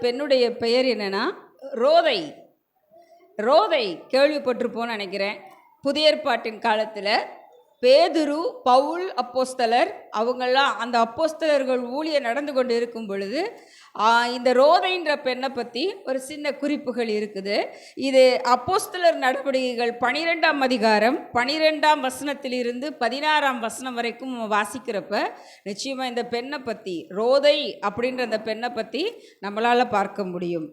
பெண்ணுடைய பெயர் என்னன்னா? ரோதை. ரோதை கேள்விப்பட்டிருப்போம்னு நினைக்கிறேன். புதிய ஏற்பாட்டின் காலத்தில் பேதுரு பவுல் அப்போஸ்தலர் அவங்கெல்லாம் அந்த அப்போஸ்தலர்கள் ஊழிய நடந்து கொண்டு இருக்கும் பொழுது இந்த ரோதைன்ற பெண்ணை பற்றி ஒரு சின்ன குறிப்புகள் இருக்குது. இது அப்போஸ்தலர் நடவடிக்கைகள் பனிரெண்டாம் அதிகாரம் பனிரெண்டாம் வசனத்திலிருந்து பதினாறாம் வசனம் வரைக்கும் வாசிக்கிறப்ப நிச்சயமாக இந்த பெண்ணை பற்றி ரோதை அப்படின்ற அந்த பெண்ணை பற்றி நம்மளால் பார்க்க முடியும்.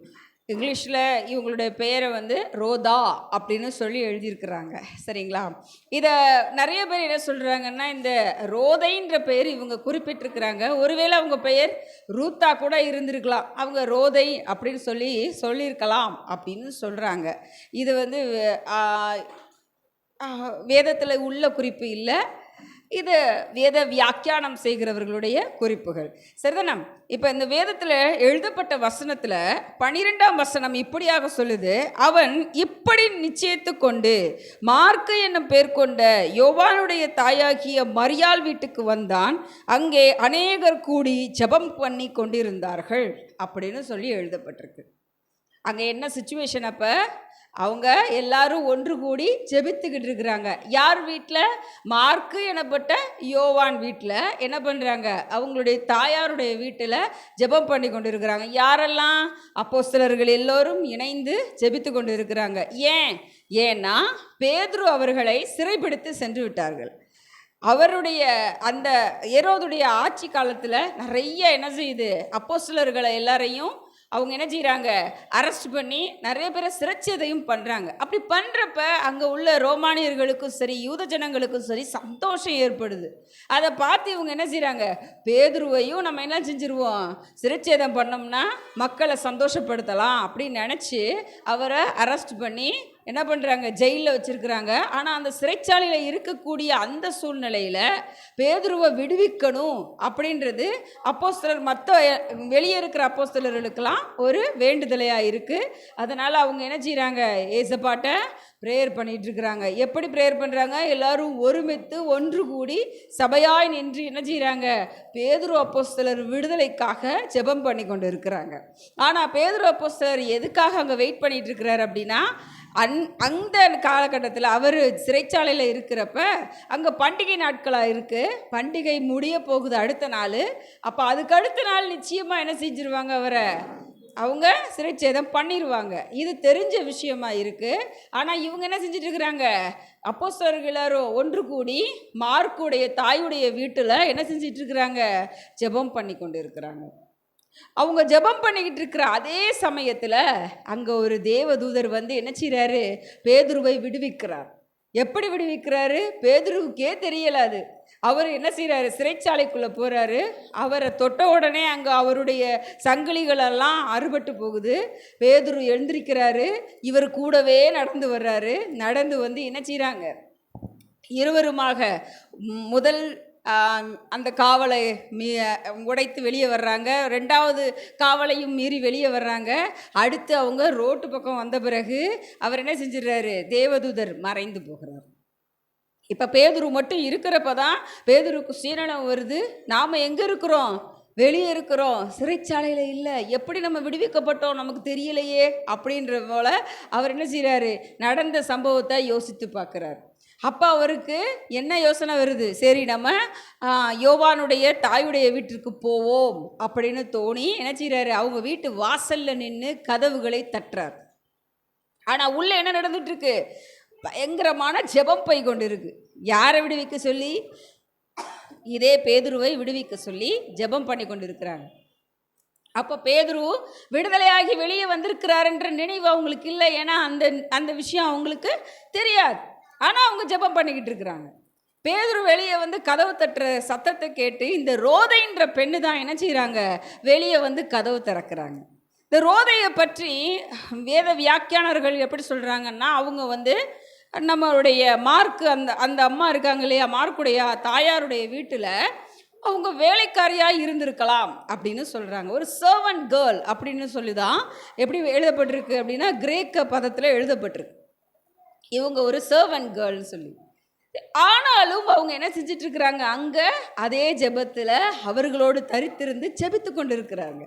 இங்கிலீஷில் இவங்களுடைய பெயரை வந்து ரோதா அப்படின்னு சொல்லி எழுதியிருக்கிறாங்க. சரிங்களா? இதை நிறைய பேர் என்ன சொல்கிறாங்கன்னா இந்த ரோதைன்ற பெயர் இவங்க குறிப்பிட்டிருக்கிறாங்க. ஒருவேளை அவங்க பெயர் ரூத்தா கூட இருந்திருக்கலாம். அவங்க ரோதை அப்படின்னு சொல்லி சொல்லியிருக்கலாம் அப்படின்னு சொல்கிறாங்க இது வந்து வேதத்தில் உள்ள குறிப்பு இல்லை. இது வேத வியாக்கியானம் செய்கிறவர்களுடைய குறிப்புகள். சரிதானம்? இப்போ இந்த வேதத்தில் எழுதப்பட்ட வசனத்தில் பனிரெண்டாம் வசனம் இப்படியாக சொல்லுது. அவன் இப்படி நிச்சயித்து கொண்டு மார்க்கு என்னும் பேர் கொண்ட யோவானுடைய தாயாகிய மரியாள் வீட்டுக்கு வந்தான். அங்கே அநேகர் கூடி ஜெபம் பண்ணி கொண்டிருந்தார்கள் அப்படின்னு சொல்லி எழுதப்பட்டிருக்கு. அங்கே என்ன சுச்சுவேஷன் அப்போ? அவங்க எல்லாரும் ஒன்று கூடி ஜெபித்துக்கிட்டு இருக்கிறாங்க. யார் வீட்டில் மார்க்கு எனப்பட்ட யோவான் வீட்டில் என்ன பண்ணுறாங்க அவங்களுடைய தாயாருடைய வீட்டில் ஜெபம் பண்ணி கொண்டு இருக்கிறாங்க யாரெல்லாம்? அப்போஸ்தலர்கள் எல்லோரும் இணைந்து ஜெபித்து கொண்டு இருக்கிறாங்க ஏன்? ஏன்னா பேதுரு அவர்களை சிறைப்பிடித்து சென்று விட்டார்கள். அவருடைய அந்த ஏரோதுடைய ஆட்சி காலத்தில் நிறைய என்ன செய்யுது அப்போஸ்தலர்களை எல்லாரையும் அவங்க என்ன செய்கிறாங்க அரெஸ்ட் பண்ணி நிறைய பேரை சிறைச்சதையும் பண்ணுறாங்க அப்படி பண்ணுறப்ப அங்கே உள்ள ரோமானியர்களுக்கும் சரி யூத ஜனங்களுக்கும் சரி சந்தோஷம் ஏற்படுது. அதை பார்த்து இவங்க என்ன செய்கிறாங்க பேதுருவையும் நம்ம என்ன செஞ்சுருவோம்? சிறைச்சேதம் பண்ணோம்னா மக்களை சந்தோஷப்படுத்தலாம் அப்படின்னு நினச்சி அவரை அரெஸ்ட் பண்ணி என்ன பண்ணுறாங்க ஜெயிலில் வச்சுருக்குறாங்க. ஆனால் அந்த சிறைச்சாலையில் இருக்கக்கூடிய அந்த சூழ்நிலையில் பேதுருவை விடுவிக்கணும் அப்படின்றது அப்போஸ்தலர் மற்ற வெளியே இருக்கிற அப்போஸ்தலர்களுக்கெல்லாம் ஒரு வேண்டுதலையாக இருக்குது அதனால் அவங்க என்ன செய்கிறாங்க ஏசப்பாட்டை ப்ரேயர் பண்ணிகிட்ருக்குறாங்க எப்படி ப்ரேயர் பண்ணுறாங்க எல்லோரும் ஒருமித்து ஒன்று கூடி சபையாய் நின்று என்ன செய்கிறாங்க பேதுரு அப்போஸ்தலர் விடுதலைக்காக ஜெபம் பண்ணி கொண்டு இருக்கிறாங்க. ஆனால் பேதுரு அப்போஸ்தலர் எதுக்காக அங்கே வெயிட் பண்ணிகிட்ருக்கிறார் அப்படின்னா அந் அந்த காலகட்டத்தில் அவர் சிறைச்சாலையில் இருக்கிறப்ப அங்கே பண்டிகை நாட்களாக இருக்குது பண்டிகை முடிய போகுது அடுத்த நாள். அப்போ அதுக்கு அடுத்த நாள் நிச்சயமாக என்ன செஞ்சிருவாங்க அவரை? அவங்க சிறைச்சேதம் பண்ணிடுவாங்க இது தெரிஞ்ச விஷயமா இருக்குது ஆனால் இவங்க என்ன செஞ்சுட்டு இருக்கிறாங்க அப்போஸ்தலர்கள் எல்லாரும் ஒன்று கூடி மார்க்குடைய தாயுடைய வீட்டில் என்ன செஞ்சிட்ருக்கிறாங்க? ஜெபம் பண்ணி கொண்டு இருக்கிறாங்க அவங்க ஜெபம் பண்ணிக்கிட்டு இருக்கிற அதே சமயத்தில் அங்கே ஒரு தேவதூதர் வந்து என்ன செய்கிறாரு பேதுருவை விடுவிக்கிறார். எப்படி விடுவிக்கிறாரு? பேதுருவுக்கே தெரியல அது. அவர் என்ன செய்கிறாரு சிறைச்சாலைக்குள்ளே போகிறாரு அவரை தொட்ட உடனே அங்கே அவருடைய சங்கிலிகளெல்லாம் அறுபட்டு போகுது. பேதுரு எழுந்திருக்கிறாரு. இவர் கூடவே நடந்து வர்றாரு. நடந்து வந்து என்ன செய்கிறாங்க இருவருமாக முதல் அந்த காவலை மீ உடைத்து வெளியே வர்றாங்க. ரெண்டாவது காவலையும் மீறி வெளியே வர்றாங்க. அடுத்து அவங்க ரோட்டு பக்கம் வந்த பிறகு அவர் என்ன செஞ்சிடுறாரு? தேவதூதர் மறைந்து போகிறார். இப்போ பேதுரு மட்டும் இருக்கிறப்ப தான் பேதுருக்கு சீரணம் வருது. நாம் எங்கே இருக்கிறோம்? வெளியே இருக்கிறோம். சிறைச்சாலையில் இல்லை. எப்படி நம்ம விடுவிக்கப்பட்டோம்? நமக்கு தெரியலையே. அப்படின்ற போல அவர் என்ன செய்கிறாரு நடந்த சம்பவத்தை யோசித்து பார்க்குறாரு. அப்போ அவருக்கு என்ன யோசனை வருது? சரி நம்ம யோவானுடைய தாயுடைய வீட்டிற்கு போவோம் அப்படின்னு தோணி என்ன செய்கிறாரு அவங்க வீட்டு வாசலில் நின்று கதவுகளை தட்டுறார். ஆனால் உள்ளே என்ன நடந்துட்டுருக்கு? பயங்கரமான ஜெபம் போய் கொண்டு இருக்கு யாரை விடுவிக்க சொல்லி? இதே பேதுருவை விடுவிக்க சொல்லி ஜெபம் பண்ணி கொண்டு இருக்கிறாங்க அப்போ பேதுரு விடுதலையாகி வெளியே வந்திருக்கிறாருன்ற நினைவு அவங்களுக்கு இல்லை. ஏன்னா அந்த அந்த விஷயம் அவங்களுக்கு தெரியாது. ஆனால் அவங்க ஜெபம் பண்ணிக்கிட்டு இருக்கிறாங்க. பேதுரு வெளியே வந்து கதவு தட்டுற சத்தத்தை கேட்டு இந்த ரோதைன்ற பெண்ணு தான் என்ன செய்கிறாங்க வெளியே வந்து கதவு திறக்கிறாங்க. இந்த ரோதையை பற்றி வேத வியாக்கியானர்கள் எப்படி சொல்கிறாங்கன்னா அவங்க வந்து நம்மளுடைய மார்க்கு அந்த அந்த அம்மா இருக்காங்க இல்லையா மார்க்குடைய தாயாருடைய வீட்டில் அவங்க வேலைக்காரியாக இருந்திருக்கலாம் அப்படின்னு சொல்கிறாங்க ஒரு சர்வன்ட் கேர்ள் அப்படின்னு சொல்லி தான் எப்படி எழுதப்பட்டிருக்கு அப்படின்னா கிரேக்க பதத்தில் எழுதப்பட்டிருக்கு. இவங்க ஒரு சர்வன் கேர்ள்னு சொல்லி. ஆனாலும் அவங்க என்ன செஞ்சுட்டு இருக்கிறாங்க? அங்கே அதே ஜெபத்தில் அவர்களோடு தரித்திருந்து ஜெபித்து கொண்டு இருக்கிறாங்க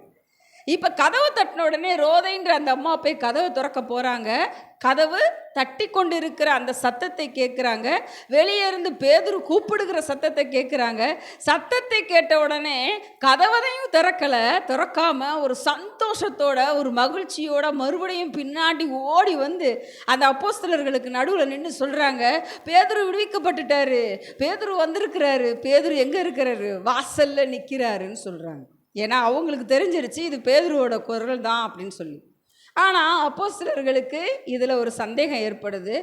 இப்போ கதவு தட்டின உடனே ரோதைன்ற அந்த அம்மா போய் கதவை திறக்க போகிறாங்க கதவு தட்டி கொண்டு இருக்கிற அந்த சத்தத்தை கேட்குறாங்க வெளியே இருந்து பேதுரு கூப்பிடுகிற சத்தத்தை கேட்குறாங்க சத்தத்தை கேட்ட உடனே கதவதையும் திறக்கலை. திறக்காம ஒரு சந்தோஷத்தோட ஒரு மகிழ்ச்சியோட மறுபடியும் பின்னாடி ஓடி வந்து அந்த அப்போஸ்தலர்களுக்கு நடுவில் நின்று சொல்கிறாங்க பேதுரு விடுவிக்கப்பட்டுட்டாரு. பேதுரு வந்திருக்கிறாரு. பேதுரு எங்கே இருக்கிறாரு? வாசலில் நிற்கிறாருன்னு சொல்கிறாங்க ஏன்னா அவங்களுக்கு தெரிஞ்சிருச்சு இது பேதுருவோட குரல் தான் அப்படின்னு சொல்லி. ஆனால் அப்போ சிலர்களுக்கு இதில் ஒரு சந்தேகம் ஏற்படுது.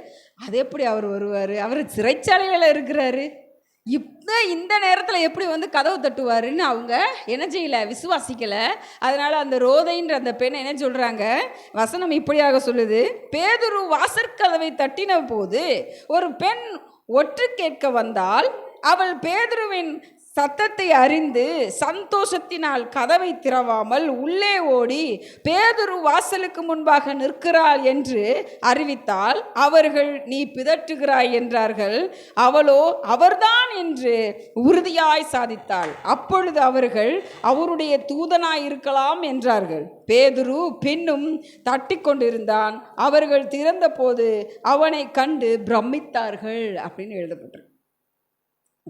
அது எப்படி அவர் வருவார்? அவர் சிறைச்சாலையில் இருக்கிறாரு. இப்போ இந்த நேரத்தில் எப்படி வந்து கதவு தட்டுவாருன்னு அவங்க என்ன செய்யலை விசுவாசிக்கலை. அதனால் அந்த ரோதைன்ற அந்த பெண் என்ன சொல்கிறாங்க வசனம் இப்படியாக சொல்லுது. பேதுரு வாசற்கதவை தட்டின போது ஒரு பெண் ஒற்று கேட்க வந்தால் அவள் பேதுருவின் சத்தத்தை அறிந்து சந்தோஷத்தினால் கதவை திறவாமல் உள்ளே ஓடி பேதுரு வாசலுக்கு முன்பாக நிற்கிறாள் என்று அறிவித்தால் அவர்கள் நீ பிதற்றுகிறாய் என்றார்கள். அவளோ அவர்தான் என்று உறுதியாய் சாதித்தாள். அப்பொழுது அவர்கள் அவருடைய தூதனாய் இருக்கலாம் என்றார்கள். பேதுரு பின்னும் தட்டி கொண்டிருந்தான். அவர்கள் திறந்தபோது அவனை கண்டு பிரமித்தார்கள் அப்படின்னு எழுதப்பட்டிருக்கு.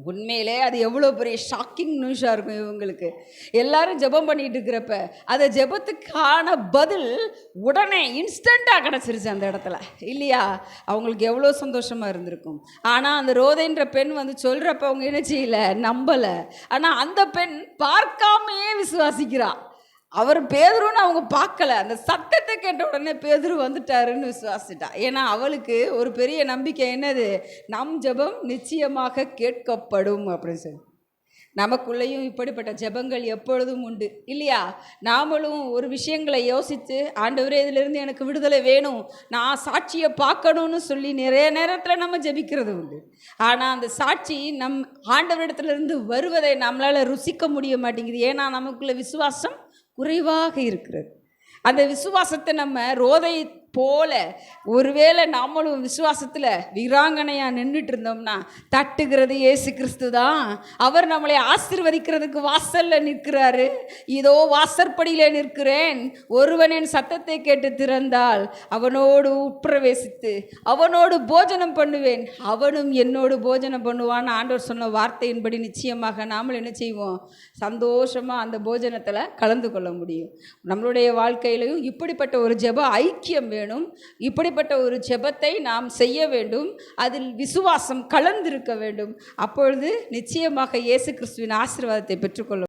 உண்மையிலே அது எவ்வளோ பெரிய ஷாக்கிங் நியூஸாக இருக்கும் இவங்களுக்கு. எல்லாரும் ஜெபம் பண்ணிட்டு இருக்கிறப்ப அந்த ஜெபத்துக்கான பதில் உடனே இன்ஸ்டண்ட்டாக கிடச்சிருச்சு அந்த இடத்துல. இல்லையா? அவங்களுக்கு எவ்வளோ சந்தோஷமாக இருந்திருக்கும். ஆனால் அந்த ரோதைன்ற பெண் வந்து சொல்கிறப்ப அவங்க என்ன செய்யலை? நம்பலை. ஆனால் அந்த பெண் பார்க்காமையே விசுவாசிக்கிறாள் அவர் பேதுருன்னு அவங்க பார்க்கல. அந்த சத்தத்தை கேட்ட உடனே பேதுரு வந்துட்டாருன்னு விசுவாசிட்டா. ஏன்னா அவளுக்கு ஒரு பெரிய நம்பிக்கை என்னது? நம் ஜெபம் நிச்சயமாக கேட்கப்படும் அப்படின்னு சொல்லி. நமக்குள்ளேயும் இப்படிப்பட்ட ஜெபங்கள் எப்பொழுதும் உண்டு. இல்லையா? நாமளும் ஒரு விஷயங்களை யோசித்து ஆண்டவரே இதிலிருந்து எனக்கு விடுதலை வேணும். நான் சாட்சியை பார்க்கணும்னு சொல்லி நிறைய நேரத்தில் நம்ம ஜெபிக்கிறது உண்டு. ஆனால் அந்த சாட்சி நம் ஆண்டவரிடத்துலேருந்து வருவதை நம்மளால் ருசிக்க முடிய மாட்டேங்குது. ஏன்னா நமக்குள்ள விசுவாசம் குறைவாக இருக்கிறது. அந்த விசுவாசத்தை நம்ம ரோதை போல ஒருவேளை நாமளும் விசுவாசத்தில் வீராங்கனையாக நின்றுட்டு இருந்தோம்னா தட்டுகிறது ஏசு கிறிஸ்து தான் அவர் நம்மளை ஆசிர்வதிக்கிறதுக்கு வாசலில் நிற்கிறாரு. இதோ வாசற்படியில் நிற்கிறேன். ஒருவன் என் சத்தத்தை கேட்டு திறந்தால் அவனோடு உட்பிரவேசித்து அவனோடு போஜனம் பண்ணுவேன். அவனும் என்னோடு போஜனம் பண்ணுவான்னு ஆண்டவர் சொன்ன வார்த்தையின்படி நிச்சயமாக நாமளும் என்ன செய்வோம்? சந்தோஷமாக அந்த போஜனத்தில் கலந்து கொள்ள முடியும். நம்மளுடைய வாழ்க்கையிலையும் இப்படிப்பட்ட ஒரு ஜெப ஐக்கியம் வேணும். வேணும் இப்படிப்பட்ட ஒரு ஜெபத்தை நாம் செய்ய வேண்டும். அதில் விசுவாசம் கலந்திருக்க வேண்டும். அப்பொழுது நிச்சயமாக இயேசு கிறிஸ்துவின் ஆசீர்வாதத்தை பெற்றுக்கொள்ள